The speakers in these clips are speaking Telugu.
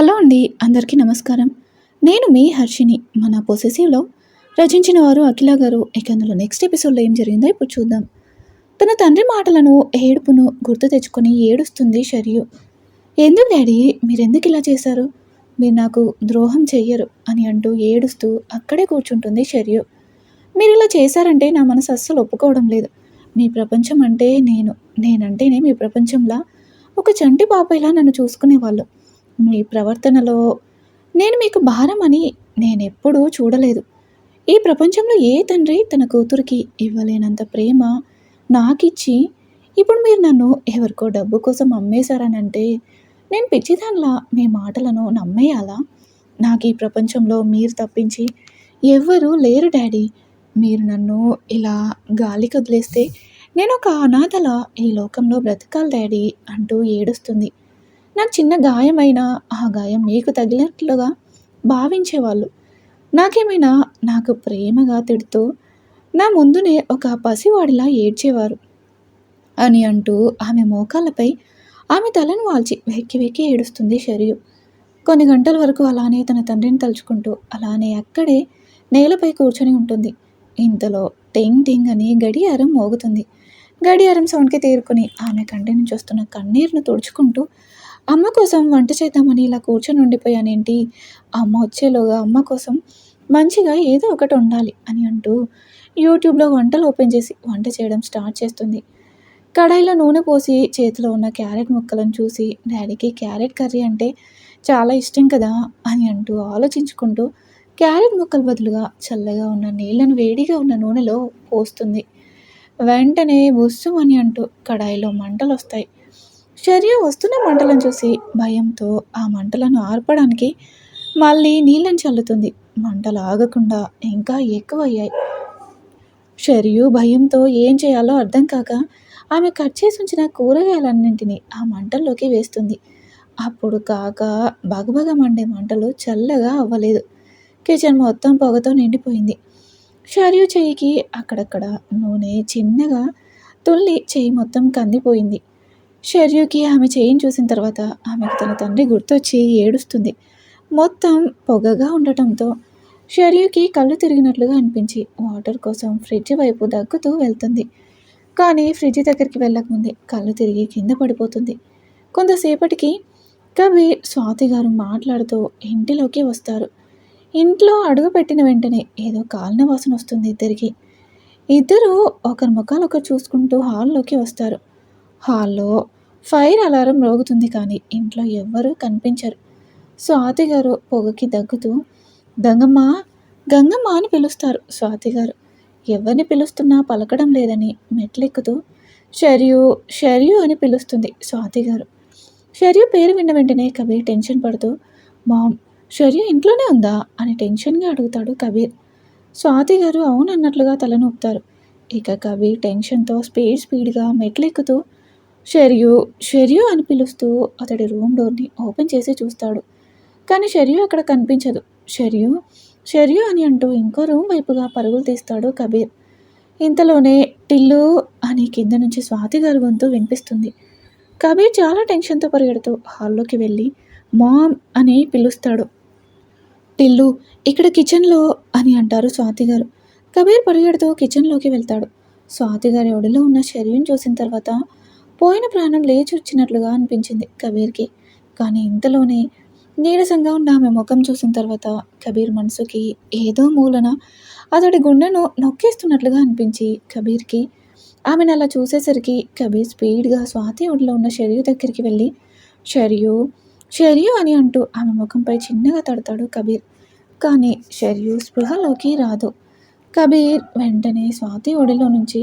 హలో అండి అందరికీ నమస్కారం. నేను మీ హర్షిని మన పొసెసివ్లో రచించిన వారు అఖిల గారు. ఇక అందులో నెక్స్ట్ ఎపిసోడ్లో ఏం జరిగిందో ఇప్పుడు చూద్దాం. తన తండ్రి మాటలను ఏడుపును గుర్తు తెచ్చుకొని ఏడుస్తుంది షరియు. ఎందుకు డాడీ మీరెందుకు ఇలా చేశారు? మీరు నాకు ద్రోహం చెయ్యరు అని అంటూ ఏడుస్తూ అక్కడే కూర్చుంటుంది షరియు. మీరు ఇలా చేశారంటే నా మనసు అస్సలు ఒప్పుకోవడం లేదు. మీ ప్రపంచం అంటే నేను నేనంటేనే మీ ప్రపంచంలా. ఒక చంటి పాపైలా నన్ను చూసుకునేవాళ్ళు. మీ ప్రవర్తనలో నేను మీకు భారం అని నేను ఎప్పుడూ చూడలేదు. ఈ ప్రపంచంలో ఏ తండ్రి తన కూతురికి ఇవ్వలేనంత ప్రేమ నాకిచ్చి ఇప్పుడు మీరు నన్ను ఎవరికో డబ్బు కోసం అమ్మేశారనంటే నేను పిచ్చిదానిలా మీ మాటలను నమ్మేయాలా? నాకు ఈ ప్రపంచంలో మీరు తప్పించి ఎవ్వరూ లేరు డాడీ. మీరు నన్ను ఇలా గాలికి వదిలేస్తే నేను ఒక అనాథల ఈ లోకంలో బ్రతకాలి డాడీ అంటూ ఏడుస్తుంది. నాకు చిన్న గాయమైనా ఆ గాయం మీకు తగిలినట్లుగా భావించేవాళ్ళు. నాకేమైనా నాకు ప్రేమగా తిడుతూ నా ముందునే ఒక పసివాడిలా ఏడ్చేవారు అని అంటూ ఆమె మోకాళ్ళపై ఆమె తలను వాల్చి వెక్కి వెక్కి ఏడుస్తుంది షరియు కొన్ని గంటల వరకు అలానే తన తండ్రిని తలుచుకుంటూ అలానే అక్కడే నేలపై కూర్చొని ఉంటుంది. ఇంతలో టింగ్ టింగ్ అని గడియారం మోగుతుంది. గడియారం సౌండ్కి తేరుకొని ఆమె కంటి నుంచి వస్తున్న కన్నీరును తుడుచుకుంటూ అమ్మ కోసం వంట చేద్దామని ఇలా కూర్చొని ఉండిపోయానేంటి? అమ్మ వచ్చేలోగా అమ్మ కోసం మంచిగా ఏదో ఒకటి ఉండాలి అని అంటూ యూట్యూబ్లో వంటలు ఓపెన్ చేసి వంట చేయడం స్టార్ట్ చేస్తుంది. కడాయిలో నూనె పోసి చేతిలో ఉన్న క్యారెట్ ముక్కలను చూసి డాడీకి క్యారెట్ కర్రీ అంటే చాలా ఇష్టం కదా అని అంటూ ఆలోచించుకుంటూ క్యారెట్ ముక్కల బదులుగా చల్లగా ఉన్న నీళ్ళను వేడిగా ఉన్న నూనెలో పోస్తుంది. వెంటనే బుస్సు అని అంటూ కడాయిలో మంటలు వస్తాయి. శర్య వస్తున్న మంటలను చూసి భయంతో ఆ మంటలను ఆర్పడానికి మళ్ళీ నీళ్ళని చల్లుతుంది. మంటలు ఆగకుండా ఇంకా ఎక్కువయ్యాయి. షర్యు భయంతో ఏం చేయాలో అర్థం కాక ఆమె కట్ చేసి ఉంచిన కూరగాయలన్నింటినీ ఆ మంటల్లోకి వేస్తుంది. అప్పుడు కాక బగబగ మండే మంటలు చల్లగా అవ్వలేదు. కిచెన్ మొత్తం పొగతో నిండిపోయింది. షర్యు చెయ్యికి అక్కడక్కడ నూనె చిన్నగా తుల్లి చెయ్యి మొత్తం కందిపోయింది. షర్యుకి ఆమె చేయిని చూసిన తర్వాత ఆమెకు తన తండ్రి గుర్తొచ్చి ఏడుస్తుంది. మొత్తం పొగగా ఉండటంతో షర్యుకి కళ్ళు తిరిగినట్లుగా అనిపించి వాటర్ కోసం ఫ్రిడ్జ్ వైపు దగ్గుతూ వెళ్తుంది. కానీ ఫ్రిడ్జ్ దగ్గరికి వెళ్ళకముందే కళ్ళు తిరిగి కింద పడిపోతుంది. కొంతసేపటికి కవి స్వాతి గారు మాట్లాడుతూ ఇంటిలోకి వస్తారు. ఇంట్లో అడుగు పెట్టిన వెంటనే ఏదో కాలిన వాసన వస్తుంది ఇద్దరికి. ఇద్దరు ఒకరి ముఖాలు ఒకరు చూసుకుంటూ హాల్లోకి వస్తారు. హాల్లో ఫైర్ అలారం రోగుతుంది కానీ ఇంట్లో ఎవ్వరూ కనిపించరు. స్వాతి గారు పొగకి దగ్గుతూ గంగమ్మ గంగమ్మ అని పిలుస్తారు స్వాతి గారు. ఎవరిని పిలుస్తున్నా పలకడం లేదని మెట్లెక్కుతూ షర్యు షర్యు అని పిలుస్తుంది స్వాతి గారు. షర్యు పేరు విన్న వెంటనే కబీర్ టెన్షన్ పడుతూ మామ్ షర్యు ఇంట్లోనే ఉందా? అని టెన్షన్గా అడుగుతాడు కబీర్. స్వాతి గారు అవును అన్నట్లుగా తలనొప్పుతారు ఇక కబీర్ టెన్షన్తో స్పీడ్ స్పీడ్గా మెట్లెక్కుతూ షెర్యు షెర్యు అని పిలుస్తూ అతడి రూమ్ డోర్ని ఓపెన్ చేసి చూస్తాడు. కానీ షెర్యు అక్కడ కనిపించదు. షెర్యు షెర్యు అని అంటూ ఇంకో రూమ్ వైపుగా పరుగులు తీస్తాడు కబీర్. ఇంతలోనే టిల్లు అని కింద నుంచి స్వాతి గారి గొంతు వినిపిస్తుంది. కబీర్ చాలా టెన్షన్తో పరిగెడుతూ హాల్లోకి వెళ్ళి మామ్ అని పిలుస్తాడు. టిల్లు ఇక్కడ కిచెన్లో అని అంటారు స్వాతి గారు. కబీర్ పరిగెడుతూ కిచెన్లోకి వెళ్తాడు. స్వాతి గారి ఒడిలో ఉన్న శరీరం చూసిన తర్వాత పోయిన ప్రాణం లేచి వచ్చినట్లుగా అనిపించింది కబీర్కి. కానీ ఇంతలోనే నీరసంగా ఉన్న ఆమె ముఖం చూసిన తర్వాత కబీర్ మనసుకి ఏదో మూలన అతడి గుండెను నొక్కేస్తున్నట్లుగా అనిపించి కబీర్కి ఆమెను అలా చూసేసరికి కబీర్ స్పీడ్గా స్వాతి ఒడిలో ఉన్న షరియు దగ్గరికి వెళ్ళి షరియు షరియు అని అంటూ ఆమె ముఖంపై చిన్నగా తడతాడు కబీర్. కానీ షరియు స్పృహలోకి రాదు. కబీర్ వెంటనే స్వాతి ఒడిలో నుంచి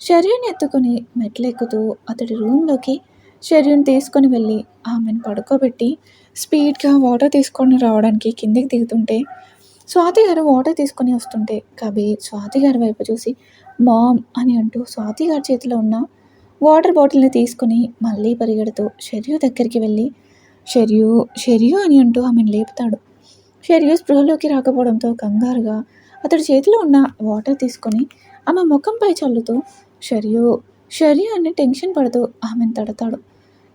షర్యూన్ ఎత్తుకొని మెట్లెక్కుతూ అతడి రూమ్లోకి షర్యూన్ తీసుకొని వెళ్ళి ఆమెను పడుకోబెట్టి స్పీడ్గా వాటర్ తీసుకొని రావడానికి కిందికి దిగుతుంటే స్వాతి గారు వాటర్ తీసుకొని వస్తుంటే కబీర్ స్వాతి గారి వైపు చూసి మామ్ అని అంటూ స్వాతి గారి చేతిలో ఉన్న వాటర్ బాటిల్ని తీసుకొని మళ్ళీ పరిగెడుతూ షర్యూ దగ్గరికి వెళ్ళి షర్యు షర్యు అని అంటూ ఆమెను లేపుతాడు. షర్యు స్పృహలోకి రాకపోవడంతో కంగారుగా అతడి చేతిలో ఉన్న వాటర్ తీసుకొని ఆమె ముఖంపై చల్లుతూ షర్యు షర్యు అని టెన్షన్ పడుతూ ఆమెను తడతాడు.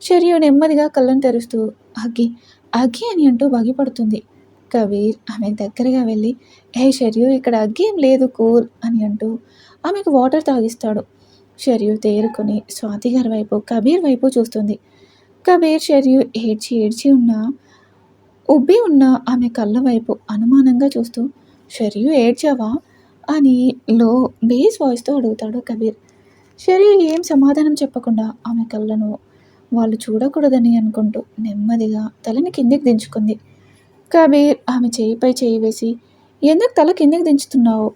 షర్యు నెమ్మదిగా కళ్ళను తెరుస్తూ అగ్గి అగ్గి అని అంటూ బాగిపడుతుంది. కబీర్ ఆమెకు దగ్గరగా వెళ్ళి హే షర్యు ఇక్కడ అగ్గి ఏం లేదు కూల్ అని అంటూ ఆమెకు వాటర్ తాగిస్తాడు. షర్యు తేరుకొని స్వాతి గారి వైపు కబీర్ వైపు చూస్తుంది. కబీర్ షర్యు ఏడ్చి ఏడ్చి ఉన్న ఉబ్బి ఉన్న ఆమె కళ్ళ వైపు అనుమానంగా చూస్తూ షర్యు ఏడ్చావా? అని లో బేస్ వాయిస్తో అడుగుతాడు కబీర్. షర్యు ఏం సమాధానం చెప్పకుండా ఆమె కళ్ళను వాళ్ళు చూడకూడదని అనుకుంటూ నెమ్మదిగా తలని కిందికి దించుకుంది. కబీర్ ఆమె చేయిపై చేయి వేసి ఎందుకు తల కిందికి దించుతున్నావు?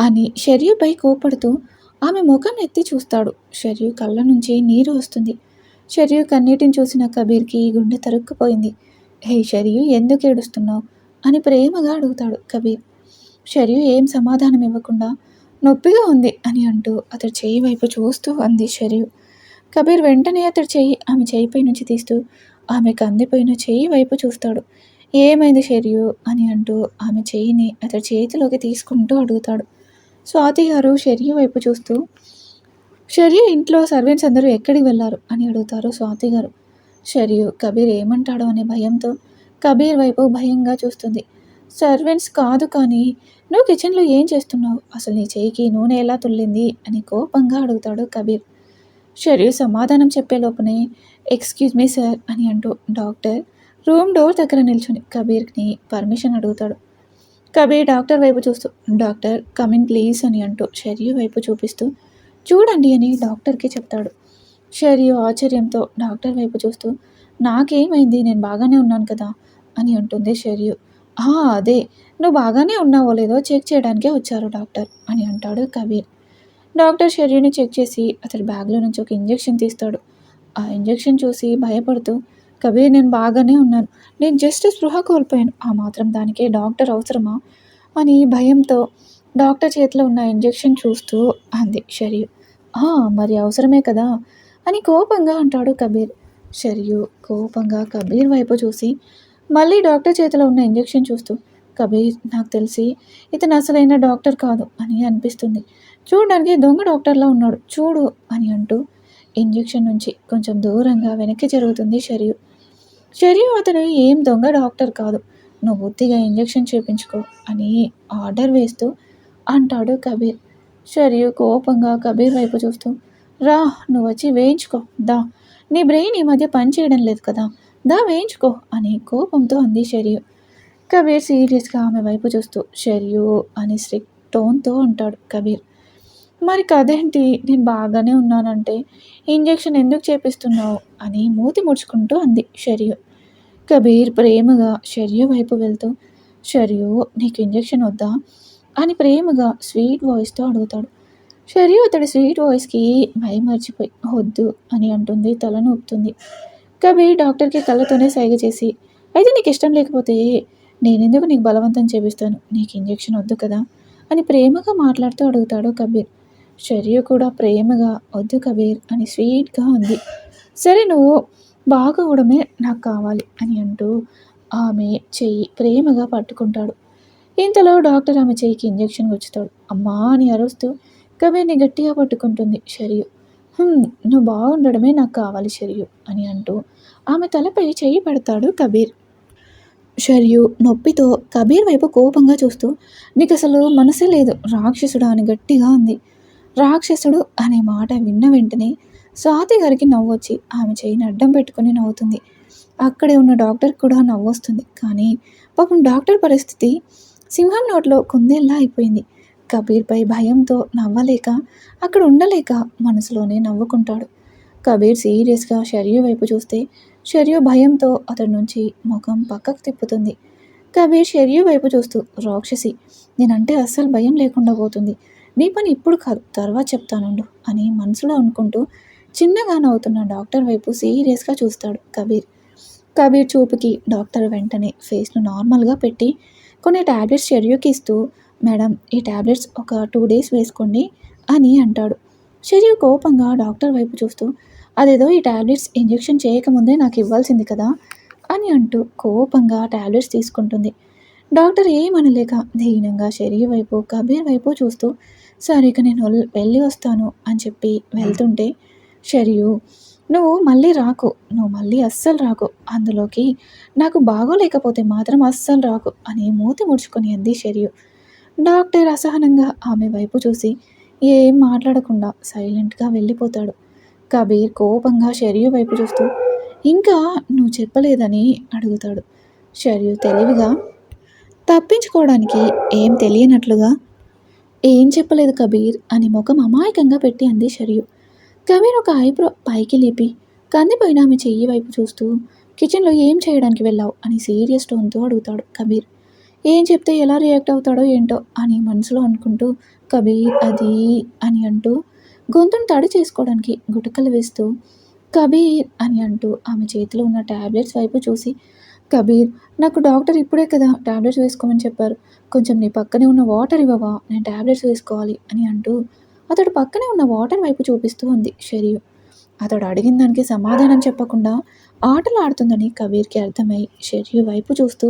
అని షర్యుపై కోపడుతూ ఆమె ముఖం ఎత్తి చూస్తాడు. షర్యు కళ్ళ నుంచి నీరు వస్తుంది. షర్యు కన్నీటిని చూసిన కబీర్కి గుండె తరుక్కుపోయింది. హే షర్యు ఎందుకు ఏడుస్తున్నావు? అని ప్రేమగా అడుగుతాడు కబీర్. షర్యు ఏం సమాధానం ఇవ్వకుండా నొప్పిగా ఉంది అని అంటూ అతడి చేయి వైపు చూస్తూ అంది షర్యు కబీర్ వెంటనే అతడి చేయి ఆమె చేయిపై నుంచి తీస్తూ ఆమె కందిపోయిన చేయి వైపు చూస్తాడు. ఏమైంది షర్యు అని అంటూ ఆమె చేయిని అతడి చేతిలోకి తీసుకుంటూ అడుగుతాడు. స్వాతి గారు షర్యు వైపు చూస్తూ షర్యు ఇంట్లో సర్వెంట్స్ అందరూ ఎక్కడికి వెళ్ళారు? అని అడుగుతారు స్వాతి గారు. షర్యు కబీర్ ఏమంటాడో అనే భయంతో కబీర్ వైపు భయంగా చూస్తుంది. సర్వెంట్స్ కాదు కానీ నువ్వు కిచెన్లో ఏం చేస్తున్నావు? అసలు నీ చేయికి నూనె ఎలా తుల్లింది? అని కోపంగా అడుగుతాడు కబీర్. షరీర్ సమాధానం చెప్పే లోపనే ఎక్స్క్యూజ్ మీ సార్ అని అంటూ డాక్టర్ రూమ్ డోర్ దగ్గర నిల్చుని కబీర్ని పర్మిషన్ అడుగుతాడు. కబీర్ డాక్టర్ వైపు చూస్తూ డాక్టర్ కమిన్ ప్లీజ్ అని అంటూ షర్యు వైపు చూపిస్తూ చూడండి అని డాక్టర్కి చెప్తాడు. షర్యు ఆశ్చర్యంతో డాక్టర్ వైపు చూస్తూ నాకేమైంది? నేను బాగానే ఉన్నాను కదా అని అంటుంది షర్యు. అదే. నువ్వు బాగానే ఉన్నావో లేదో చెక్ చేయడానికే వచ్చారు డాక్టర్ అని అంటాడు కబీర్. డాక్టర్ షర్యుని చెక్ చేసి అతడి బ్యాగ్లో నుంచి ఒక ఇంజెక్షన్ తీస్తాడు. ఆ ఇంజెక్షన్ చూసి భయపడుతూ కబీర్ నేను బాగానే ఉన్నాను. నేను జస్ట్ స్పృహ కోల్పోయాను. ఆ మాత్రం దానికే డాక్టర్ అవసరమా? అని భయంతో డాక్టర్ చేతిలో ఉన్న ఇంజెక్షన్ చూస్తూ అంది షరియు. మరి అవసరమే కదా? అని కోపంగా అంటాడు కబీర్. షరియు కోపంగా కబీర్ వైపు చూసి మళ్ళీ డాక్టర్ చేతిలో ఉన్న ఇంజెక్షన్ చూస్తూ కబీర్ నాకు తెలిసి ఇతను అసలైన డాక్టర్ కాదు అని అనిపిస్తుంది. చూడడానికి దొంగ డాక్టర్లా ఉన్నాడు. చూడు అని అంటూ ఇంజెక్షన్ నుంచి కొంచెం దూరంగా వెనక్కి జరుగుతుంది షరియు. షరియు అతను ఏం దొంగ డాక్టర్ కాదు. నువ్వు బుద్ధిగా ఇంజెక్షన్ చేపించుకో అని ఆర్డర్ వేస్తూ అంటాడు కబీర్. షరియు కోపంగా కబీర్ వైపు చూస్తూ రా నువ్వు వచ్చి వేయించుకో. దా. నీ బ్రెయిన్ ఈ మధ్య పని చేయడం లేదు కదా. దా వేయించుకో అని కోపంతో అంది షరియు. కబీర్ సీరియస్గా ఆమె వైపు చూస్తూ షరియు అని స్ట్రిక్ టోన్తో అంటాడు కబీర్. మరి కదేంటి నేను బాగానే ఉన్నానంటే ఇంజెక్షన్ ఎందుకు చేపిస్తున్నావు? అని మూతి ముడుచుకుంటూ అంది షరియు. కబీర్ ప్రేమగా షరియు వైపు వెళ్తూ షరియు నీకు ఇంజెక్షన్ వద్దా? అని ప్రేమగా స్వీట్ వాయిస్తో అడుగుతాడు. షరియు అతడి స్వీట్ వాయిస్కి మై మర్చిపోయి వద్దు అని అంటుంది తల నొప్పుతుంది కబీర్ డాక్టర్కి కళ్ళతోనే సైగ చేసి అయితే నీకు ఇష్టం లేకపోతే నేనెందుకు నీకు బలవంతం చేపిస్తాను? నీకు ఇంజెక్షన్ వద్దు కదా? అని ప్రేమగా మాట్లాడుతూ అడుగుతాడు కబీర్. షరియు కూడా ప్రేమగా వద్దు కబీర్ అని స్వీట్గా ఉంది సరే నువ్వు బాగోవడమే నాకు కావాలి అని అంటూ ఆమె చెయ్యి ప్రేమగా పట్టుకుంటాడు. ఇంతలో డాక్టర్ ఆమె చెయ్యికి ఇంజెక్షన్ గుచ్చుతాడు. అమ్మా అని అరుస్తూ కబీర్ని గట్టిగా పట్టుకుంటుంది షరియు నువ్వు బాగుండడమే నాకు కావాలి షరియు అని అంటూ ఆమె తలపై చెయ్యి పెడతాడు కబీర్. షర్యు నొప్పితో కబీర్ వైపు కోపంగా చూస్తూ నీకు అసలు మనసే లేదు రాక్షసుడా అని గట్టిగా ఉంది రాక్షసుడు అనే మాట విన్న వెంటనే స్వాతి గారికి నవ్వొచ్చి ఆమె చేయిని అడ్డం పెట్టుకుని నవ్వుతుంది. అక్కడే ఉన్న డాక్టర్ కూడా నవ్వొస్తుంది. కానీ పాపం డాక్టర్ పరిస్థితి సింహం నోట్లో కుందేల్లా అయిపోయింది. కబీర్పై భయంతో నవ్వలేక అక్కడ ఉండలేక మనసులోనే నవ్వుకుంటాడు. కబీర్ సీరియస్గా షర్యు వైపు చూస్తే షర్యు భయంతో అతడి నుంచి ముఖం పక్కకు తిప్పుతుంది. కబీర్ షర్యు వైపు చూస్తూ రాక్షసి నేనంటే అస్సలు భయం లేకుండా పోతుంది. నీ పని ఇప్పుడు కాదు తర్వాత చెప్తానుండు అని మనసులో అనుకుంటూ చిన్నగా నవ్వుతున్న డాక్టర్ వైపు సీరియస్గా చూస్తాడు కబీర్. కబీర్ చూపుకి డాక్టర్ వెంటనే ఫేస్ను నార్మల్గా పెట్టి కొన్ని ట్యాబ్లెట్స్ షెర్యూకి ఇస్తూ మేడం ఈ ట్యాబ్లెట్స్ ఒక టూ డేస్ వేసుకోండి అని అంటాడు. షెర్యూ కోపంగా డాక్టర్ వైపు చూస్తూ అదేదో ఈ ట్యాబ్లెట్స్ ఇంజెక్షన్ చేయకముందే నాకు ఇవ్వాల్సింది కదా అని అంటూ కోపంగా ట్యాబ్లెట్స్ తీసుకుంటుంది. డాక్టర్ ఏమనలేక దీనంగా శరీర వైపు కబీర్ వైపు చూస్తూ సరే ఇక నేను వెళ్ళి వస్తాను అని చెప్పి వెళ్తుంటే షరియు నువ్వు మళ్ళీ రాకు నువ్వు మళ్ళీ అస్సలు రాకు. అందులోకి నాకు బాగోలేకపోతే మాత్రం అస్సలు రాకు అని మూతి ముడుచుకొని అంది షరియు. డాక్టర్ అసహనంగా ఆమె వైపు చూసి ఏం మాట్లాడకుండా సైలెంట్గా వెళ్ళిపోతాడు. కబీర్ కోపంగా షర్యు వైపు చూస్తూ ఇంకా నువ్వు చెప్పలేదని అడుగుతాడు. షర్యు తెలివిగా తప్పించుకోవడానికి ఏం తెలియనట్లుగా? ఏం చెప్పలేదు కబీర్ అని ముఖం అమాయకంగా పెట్టి అంది షర్యు. కబీర్ ఒక ఐబ్రో పైకి లేపి కందిపోయిన ఆమె చెయ్యి వైపు చూస్తూ కిచెన్లో ఏం చేయడానికి వెళ్ళావు? అని సీరియస్ టోన్తో అడుగుతాడు కబీర్. ఏం చెప్తే ఎలా రియాక్ట్ అవుతాడో ఏంటో అని మనసులో అనుకుంటూ కబీర్ అది అని అంటూ గొంతును తడి చేసుకోవడానికి గుటకలు వేస్తూ కబీర్ అని అంటూ ఆమె చేతిలో ఉన్న ట్యాబ్లెట్స్ వైపు చూసి కబీర్ నాకు డాక్టర్ ఇప్పుడే కదా ట్యాబ్లెట్స్ వేసుకోమని చెప్పారు. కొంచెం నీ పక్కనే ఉన్న వాటర్ ఇవ్వవా? నేను ట్యాబ్లెట్స్ వేసుకోవాలి అని అంటూ అతడు పక్కనే ఉన్న వాటర్ వైపు చూపిస్తూ ఉంది షరియు అతడు అడిగిన దానికి సమాధానం చెప్పకుండా ఆటలు ఆడుతుందని కబీర్కి అర్థమై షరియు వైపు చూస్తూ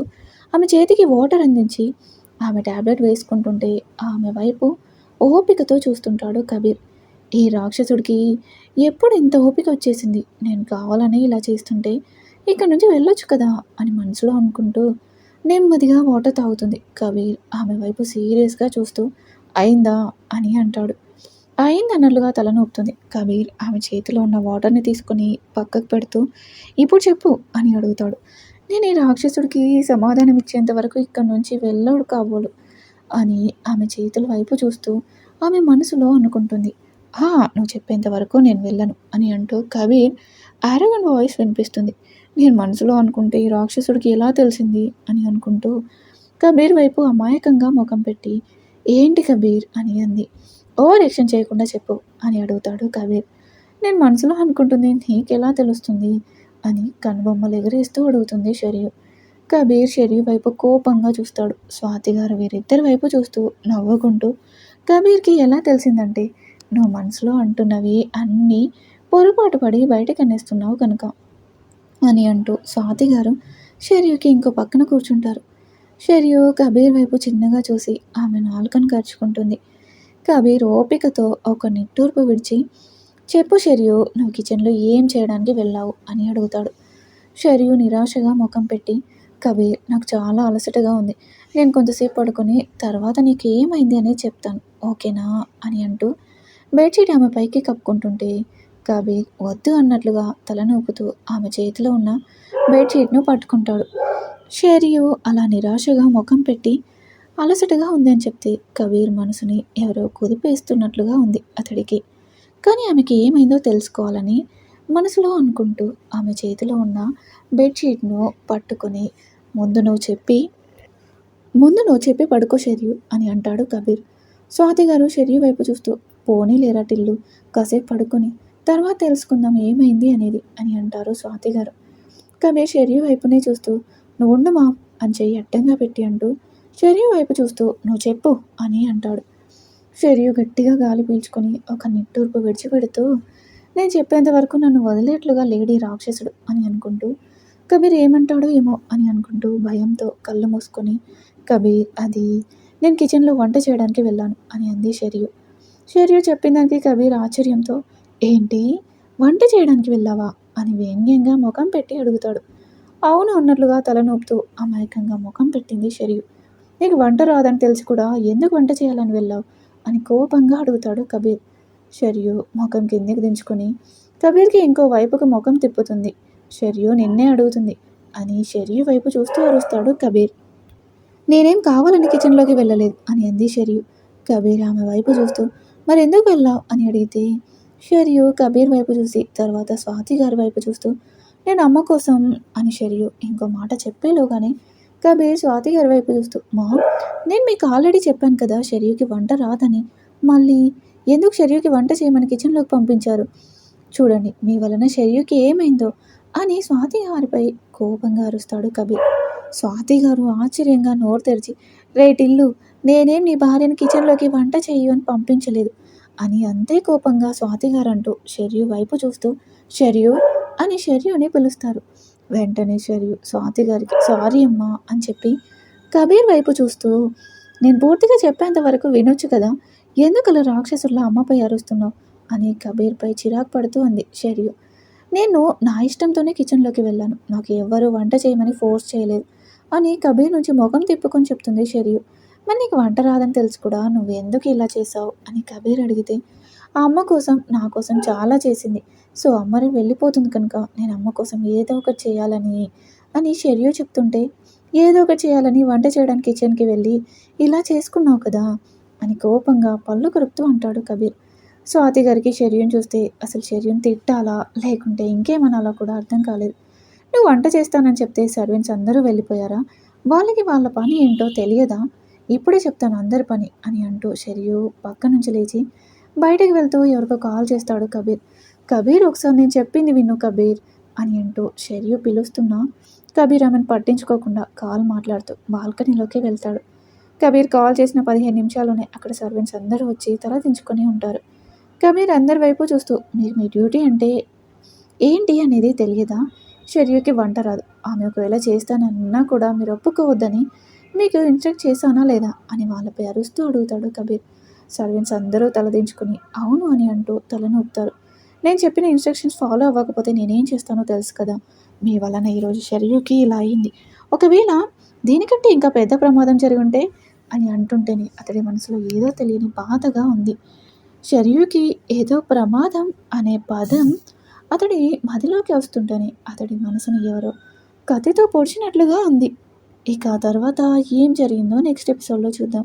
చేతికి వాటర్ అందించి ఆమె ట్యాబ్లెట్ వేసుకుంటుంటే ఆమె వైపు ఓపికతో చూస్తుంటాడు కబీర్. ఈ రాక్షసుడికి ఎప్పుడు ఇంత ఓపిక వచ్చేసింది? నేను కావాలని ఇలా చేస్తుంటే ఇక్కడ నుంచి వెళ్ళొచ్చు కదా అని మనసులో అనుకుంటూ నెమ్మదిగా వాటర్ తాగుతుంది. కబీర్ ఆమె వైపు సీరియస్గా చూస్తూ అయిందా? అని అంటాడు. అయింది అన్నట్లుగా తలనొప్పుతుంది కబీర్ ఆమె చేతిలో ఉన్న వాటర్ని తీసుకొని పక్కకు పెడుతూ ఇప్పుడు చెప్పు అని అడుగుతాడు. నేను ఈ రాక్షసుడికి సమాధానం ఇచ్చేంత వరకు ఇక్కడి నుంచి వెళ్ళడు కాబోలు అని ఆమె చేతుల వైపు చూస్తూ ఆమె మనసులో అనుకుంటుంది. ఆ నువ్వు చెప్పేంత వరకు నేను వెళ్ళను అని అంటూ కబీర్ ఆరోగన్ వాయిస్ వినిపిస్తుంది. నేను మనసులో అనుకుంటే ఈ రాక్షసుడికి ఎలా తెలిసింది అని అనుకుంటూ కబీర్ వైపు అమాయకంగా ముఖం పెట్టి ఏంటి కబీర్ అని అంది. ఓవర్ యాక్షన్ చేయకుండా చెప్పు అని అడుగుతాడు కబీర్. నేను మనసులో అనుకుంటుంది నీకెలా తెలుస్తుంది? అని కనుబొమ్మలు ఎగరేస్తూ అడుగుతుంది షరియు కబీర్ షరియు వైపు కోపంగా చూస్తాడు. స్వాతి గారు వీరిద్దరి వైపు చూస్తూ నవ్వుకుంటూ కబీర్కి ఎలా తెలిసిందంటే నువ్వు మనసులో అంటున్నవి అన్నీ పొరపాటు పడి బయటకు అనేస్తున్నావు కనుక అని అంటూ స్వాతి గారు షరియుకి ఇంకో పక్కన కూర్చుంటారు. షరియు కబీర్ వైపు చిన్నగా చూసి ఆమె నాలుకను ఖర్చుకుంటుంది కబీర్ ఓపికతో ఒక నిట్టూర్పు విడిచి చెప్పు షెరియు నువ్వు కిచెన్లో ఏం చేయడానికి వెళ్ళావు? అని అడుగుతాడు. షర్యు నిరాశగా ముఖం పెట్టి కబీర్ నాకు చాలా అలసటగా ఉంది. నేను కొంతసేపు పడుకొని తర్వాత నీకు ఏమైంది అనేది చెప్తాను. ఓకేనా? అని అంటూ బెడ్షీట్ ఆమె పైకి కప్పుకుంటుంటే కబీర్ వద్దు అన్నట్లుగా తలనూపుతూ ఆమె చేతిలో ఉన్న బెడ్షీట్ను పట్టుకుంటాడు. షేరియు అలా నిరాశగా ముఖం పెట్టి అలసటగా ఉందని చెప్తే కబీర్ మనసుని ఎవరో కుదిపేస్తున్నట్లుగా ఉంది అతడికి. కానీ ఆమెకి ఏమైందో తెలుసుకోవాలని మనసులో అనుకుంటూ ఆమె చేతిలో ఉన్న బెడ్షీట్ను పట్టుకొని ముందు నువ్వు చెప్పి ముందు నువ్వు చెప్పి పడుకో షెర్యు అని అంటాడు కబీర్. స్వాతి గారు షెర్యు వైపు చూస్తూ పోనీ లేరా టిల్లు కాసేపు పడుకొని తర్వాత తెలుసుకుందాం ఏమైంది అనేది అని అంటారు స్వాతి గారు. కబీర్ షెర్యు వైపునే చూస్తూ నువ్వు ఉండమా అని చెయ్యి అడ్డంగా పెట్టి అంటూ షెర్యు వైపు చూస్తూ నువ్వు చెప్పు అని అంటాడు. షెరియు గట్టిగా గాలి పీల్చుకొని ఒక నిట్టూర్పు విడిచిపెడుతూ నేను చెప్పేంత వరకు నన్ను వదిలేట్లుగా లేడీ రాక్షసుడు అని అనుకుంటూ కబీర్ ఏమంటాడో ఏమో అని అనుకుంటూ భయంతో కళ్ళు మూసుకొని కబీర్ అది నేను కిచెన్లో వంట చేయడానికి వెళ్ళాను అని అంది షెరియు. షెరియు చెప్పిన దానికి కబీర్ ఆశ్చర్యంతో ఏంటి? వంట చేయడానికి వెళ్ళావా? అని వ్యంగ్యంగా ముఖం పెట్టి అడుగుతాడు. అవును అన్నట్లుగా తలనొప్పుతూ అమాయకంగా ముఖం పెట్టింది షెరియు. నీకు వంట రాదని తెలిసి కూడా ఎందుకు వంట చేయాలని వెళ్ళావు? అని కోపంగా అడుగుతాడు కబీర్. షర్యు ముఖం కిందికి దించుకొని కబీర్కి ఇంకో వైపుకు ముఖం తిప్పుతుంది. షర్యు నిన్నే అడుగుతుంది అని షర్యు వైపు చూస్తూ అరుస్తాడు కబీర్. నేనేం కావాలని కిచెన్లోకి వెళ్ళలేదు అని అంది షర్యు. కబీర్ ఆమె వైపు చూస్తూ మరి ఎందుకు వెళ్ళావు? అని అడిగితే షర్యు కబీర్ వైపు చూసి తర్వాత స్వాతి గారి వైపు చూస్తూ నేను అమ్మ కోసం అని షర్యు ఇంకో మాట చెప్పేలోగానే కబీర్ స్వాతి గారి వైపు చూస్తూ మా నేను మీకు ఆల్రెడీ చెప్పాను కదా షెరియుకి వంట రాదని. మళ్ళీ ఎందుకు షెరియుకి వంట చేయమని కిచెన్లోకి పంపించారు? చూడండి మీ వలన షెరియుకి ఏమైందో అని స్వాతి గారిపై కోపంగా అరుస్తాడు కబీర్. స్వాతి గారు ఆశ్చర్యంగా నోరు తెరిచి రేటిల్లు నేనేం నీ భార్యను కిచెన్లోకి వంట చేయు అని పంపించలేదు అని అంతే కోపంగా స్వాతి గారు అంటూ షెరియు వైపు చూస్తూ షెరియు అని షెరియుని పిలుస్తారు. వెంటనే షెరియు. స్వాతి గారికి సారీ అమ్మా అని చెప్పి కబీర్ వైపు చూస్తూ నేను పూర్తిగా చెప్పేంత వరకు వినొచ్చు కదా ఎందుకు అలా రాక్షసుల్లా అమ్మపై అరుస్తున్నావు? అని కబీర్పై చిరాకు పడుతూ అంది షెరియు. నేను నా ఇష్టంతోనే కిచెన్లోకి వెళ్ళాను నాకు ఎవ్వరూ వంట చేయమని ఫోర్స్ చేయలేదు అని కబీర్ నుంచి ముఖం తిప్పుకొని చెప్తుంది షరియు. మరి నీకు వంట రాదని తెలుసు కూడా నువ్వు ఎందుకు ఇలా చేసావు అని కబీర్ అడిగితే ఆ అమ్మ కోసం నా కోసం చాలా చేసింది. సో అమ్మని వెళ్ళిపోతుంది కనుక నేను అమ్మ కోసం ఏదో ఒకటి చేయాలని అని షెర్యు చెప్తుంటే ఏదో ఒకటి చేయాలని వంట చేయడానికి కిచెన్కి వెళ్ళి ఇలా చేసుకున్నావు కదా అని కోపంగా పళ్ళు కరుపుతూ అంటాడు కబీర్. స్వాతి గారికి షెర్యూన్ చూస్తే అసలు షెర్యూన్ తిట్టాలా? లేకుంటే ఇంకేమనాలా కూడా అర్థం కాలేదు. నువ్వు వంట చేస్తానని చెప్తే సర్వెంట్స్ అందరూ వెళ్ళిపోయారా? వాళ్ళకి వాళ్ళ పని ఏంటో తెలియదా? ఇప్పుడే చెప్తాను అందరి పని అని అంటూ షెరియు పక్క నుంచి లేచి బయటకు వెళ్తూ ఎవరికో కాల్ చేస్తాడు కబీర్. కబీర్ ఒకసారి నేను చెప్పింది విను కబీర్ అని అంటూ షెరియు పిలుస్తున్నా. కబీర్ ఆమెను పట్టించుకోకుండా కాల్ మాట్లాడుతూ బాల్కనీలోకి వెళ్తాడు. కబీర్ కాల్ చేసిన పదిహేను నిమిషాల్లోనే అక్కడ సర్వెంట్స్ అందరూ వచ్చి తల దించుకొని ఉంటారు. కబీర్ అందరి వైపు చూస్తూ మీరు మీ డ్యూటీ అంటే ఏంటి అనేది తెలియదా? షెరియుకి వంట రాదు. ఆమె ఒకవేళ చేస్తానన్నా కూడా మీరు ఒప్పుకోవద్దని మీకు ఇన్స్ట్రక్ట్ చేశానా లేదా? అని వాళ్ళపై అరుస్తూ అడుగుతాడు కబీర్. సర్వెంట్స్ అందరూ తలదించుకుని అవును అని అంటూ తలను ఊపుతారు. నేను చెప్పిన ఇన్స్ట్రక్షన్స్ ఫాలో అవ్వకపోతే నేనేం చేస్తానో తెలుసు కదా. మీ వలన ఈరోజు షర్యూకి ఇలా అయింది. ఒకవేళ దీనికంటే ఇంకా పెద్ద ప్రమాదం జరిగి ఉంటే అని అంటుంటేనే అతడి మనసులో ఏదో తెలియని బాధగా ఉంది. షర్యూకి ఏదో ప్రమాదం అనే పదం అతడి మదిలోకి వస్తుంటేనే అతడి మనసును ఎవరో కథతో పొడిచినట్లుగా ఉంది. ఇక ఆ తర్వాత ఏం జరిగిందో నెక్స్ట్ ఎపిసోడ్లో చూద్దాం.